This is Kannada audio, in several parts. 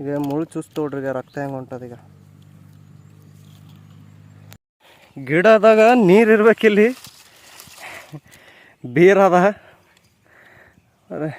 ಈಗ ಮುಳ್ಳು ಚುಸ್ ನೋಡ್ರಿ ಈಗ ರಕ್ತ ಹೆಂಗೆ ಹೊಂಟದ ಈಗ. ಗಿಡದಾಗ ನೀರು ಇರ್ಬೇಕಿಲ್ಲಿ. ಬೀರದ ಅದೇ.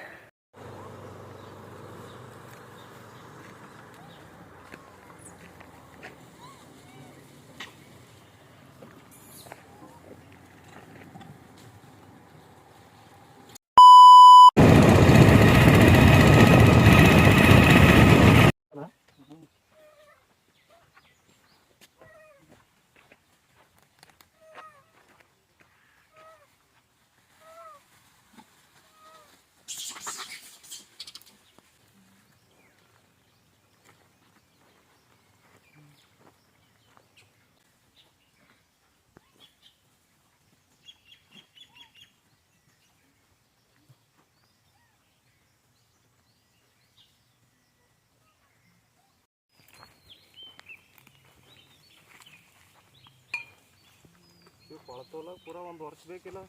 ಕೊಳತೋಲ ಪೂರ ಒಂದು ವರ್ಷ ಬೇಕಿಲ್ಲ?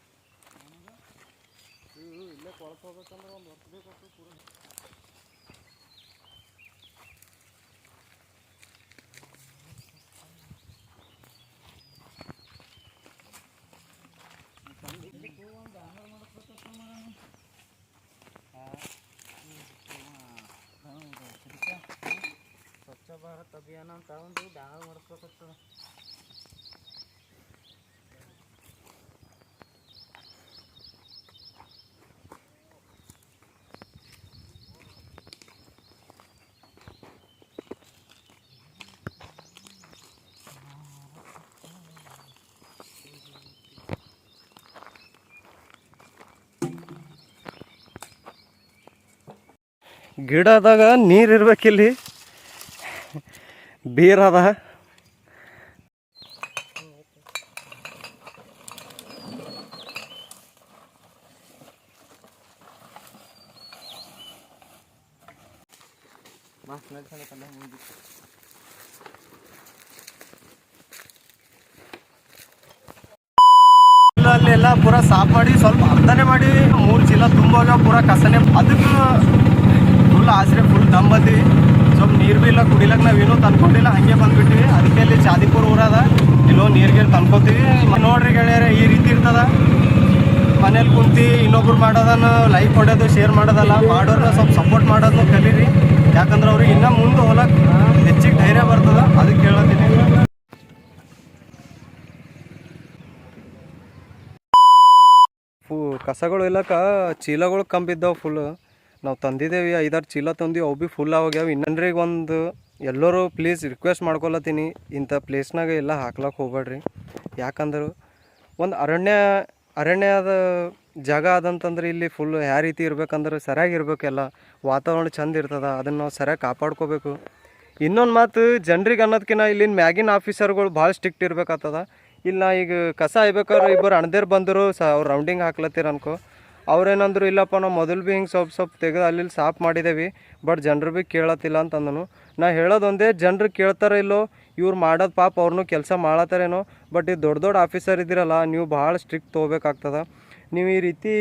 ಇಲ್ಲೇ ಕೊಳತೋಗ್ಬೇಕಂದ್ರೆ ಒಂದು ವರ್ಷ ಬೇಕಾಗ್ತದೆ ಪೂರ. ಸ್ವಚ್ಛ ಭಾರತ್ ಅಭಿಯಾನ ಅಂತ ಒಂದು ಬ್ಯಾನರ್ ಮಾಡಿಸ್ಬೇಕಾಗ್ತದ. ಗಿಡದಾಗ ನೀರು ಇರ್ಬೇಕಿಲ್ಲಿ ಬೀರದ ಅಲ್ಲೆಲ್ಲ ಪೂರ ಸಾಫ್ ಮಾಡಿ, ಸ್ವಲ್ಪ ಅರ್ಧನೆ ಮಾಡಿ. ಮೂರು ಚೀಲ ತುಂಬಾಗ ಪೂರ ಕಸನೆ ಅದಕ್ಕೆ ಫುಲ್ ಆಸರೆ ಫುಲ್ ದಮ್ ಬಂದ್ವಿ ಸ್ವಲ್ಪ ನೀರು ಬಿ ಇಲ್ಲ ಕುಡಿಲಕ್ಕೆ ನಾವೇನೂ ತಂದ್ಕೊಂಡಿಲ್ಲ, ಹಂಗೆ ಬಂದ್ಬಿಟ್ಟಿವಿ ಅದಕ್ಕೆ ಇಲ್ಲಿ ಚಾದಿಪುರ ಊರದ ನೀರ್ ತಂದ್ಕೋತೀವಿ. ಮ- ನೋಡ್ರಿ ಗೆಳೆಯರೆ, ಈ ರೀತಿ ಇರ್ತದ. ಮನೇಲಿ ಕುಂತಿ ಇನ್ನೊಬ್ರು ಮಾಡೋದನ್ನ ಲೈಕ್ ಹೊಡೆಯೋದು ಶೇರ್ ಮಾಡೋದಲ್ಲ, ಮಾಡೋರ್ನ ಸ್ವಲ್ಪ ಸಪೋರ್ಟ್ ಮಾಡೋದನ್ನ ಕಲೀರಿ. ಯಾಕಂದ್ರೆ ಅವ್ರಿಗೆ ಇನ್ನೂ ಮುಂದೆ ಹೋಲಕ್ಕೆ ಹೆಚ್ಚಿಗೆ ಧೈರ್ಯ ಬರ್ತದ ಅದಕ್ಕೆ ಹೇಳತ್ತೀನಿ. ಫು, ಕಸಗಳು ಇಲ್ಲಕ ಚೀಲಗಳು ಕಂಬಿದ್ದಾವೆ ಫುಲ್ ನಾವು ತಂದಿದ್ದೇವೆ, ಐದಾರು ಚೀಲ ತಂದಿವಿ, ಅವು ಭೀ ಫುಲ್ ಆಗ್ಯಾವ ಇನ್ನಂದ್ರಿಗೆ ಒಂದು ಎಲ್ಲರೂ ಪ್ಲೀಸ್ ರಿಕ್ವೆಸ್ಟ್ ಮಾಡ್ಕೊಳತ್ತೀನಿ ಇಂಥ ಪ್ಲೇಸ್ನಾಗ ಎಲ್ಲ ಹಾಕ್ಲಕ್ಕೆ ಹೋಗ್ಬೇಡ್ರಿ. ಯಾಕಂದ್ರೆ ಒಂದು ಅರಣ್ಯ, ಅರಣ್ಯದ ಜಾಗ ಅದಂತಂದ್ರೆ ಇಲ್ಲಿ ಫುಲ್ ಯಾವ ರೀತಿ ಇರ್ಬೇಕಂದ್ರೆ ಸರಿಯಾಗಿ ಇರಬೇಕೆಲ್ಲ. ವಾತಾವರಣ ಚಂದ ಇರ್ತದೆ, ಅದನ್ನು ನಾವು ಸರಿಯಾಗಿ ಕಾಪಾಡ್ಕೋಬೇಕು. ಇನ್ನೊಂದು ಮಾತು, ಜನರಿಗೆ ಅನ್ನೋದಕ್ಕಿಂತ ಇಲ್ಲಿನ ಮ್ಯಾಗಿನ ಆಫೀಸರ್ಗಳು ಭಾಳ ಸ್ಟ್ರಿಕ್ಟ್ ಇರ್ಬೇಕಾಗ್ತದ ಇಲ್ಲ ಈಗ ಕಸ ಆಯ್ಬೇಕಾದ್ರೆ ಇಬ್ಬರು ಅಣದೇರು ಬಂದರು, ಸ ಅವ್ರು ರೌಂಡಿಂಗ್ ಹಾಕ್ಲತ್ತೀರ ಅನ್ಕೋ. ಅವ್ರೇನಂದ್ರು, ಇಲ್ಲಪ್ಪ ನಾವು ಮೊದಲು ಭೀ ಹಿಂಗೆ ಸ್ವಲ್ಪ ಸ್ವಲ್ಪ ತೆಗೆದು ಅಲ್ಲಿ ಸಾಫ್ ಮಾಡಿದ್ದೇವೆ ಬಟ್ ಜನರು ಭೀ ಕೇಳತ್ತಿಲ್ಲ ಅಂತಂದನು. ನಾ ಹೇಳೋದೊಂದೇ, ಜನರು ಕೇಳ್ತಾರ ಇಲ್ಲೋ, ಇವ್ರು ಮಾಡೋದು ಪಾಪ ಅವ್ರನ್ನೂ ಕೆಲಸ ಮಾಡತ್ತಾರೇನೋ ಬಟ್ ಈ ದೊಡ್ಡ ದೊಡ್ಡ ಆಫೀಸರ್ ಇದ್ದೀರಲ್ಲ, ನೀವು ಭಾಳ ಸ್ಟ್ರಿಕ್ಟ್ ತೊಗೋಬೇಕಾಗ್ತದ. ನೀವು ಈ ರೀತಿ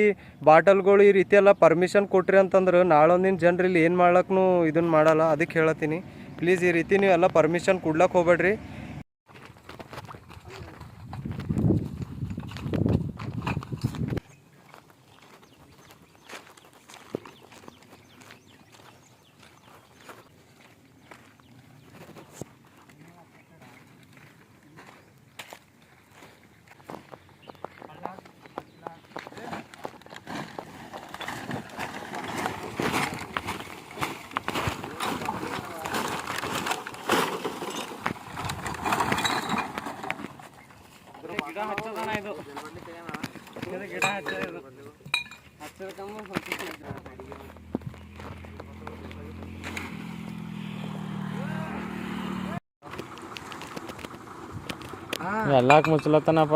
ಬಾಟಲ್ಗಳು ಈ ರೀತಿ ಎಲ್ಲ ಪರ್ಮಿಷನ್ ಕೊಟ್ರಿ ಅಂತಂದ್ರೆ, ನಾಳೊಂದಿನ ಜನರು ಇಲ್ಲಿ ಏನು ಮಾಡ್ಲಕ್ಕೂ ಇದನ್ನು ಮಾಡಲ್ಲ ಅದಕ್ಕೆ ಹೇಳತ್ತೀನಿ. ಪ್ಲೀಸ್ ಈ ರೀತಿ ನೀವು ಎಲ್ಲ ಪರ್ಮಿಷನ್ ಕೊಡ್ಲಕ್ಕೆ ಹೋಗ್ಬೇಡ್ರಿ. ಗಿಡ ಹಚ್ಚೋದು ಹಚ್ಚೋದಕ್ಕಮ್ಮ ಎಲ್ಲಾಕ್ ಮುಚ್ಚಲತ್ತನಪ್ಪ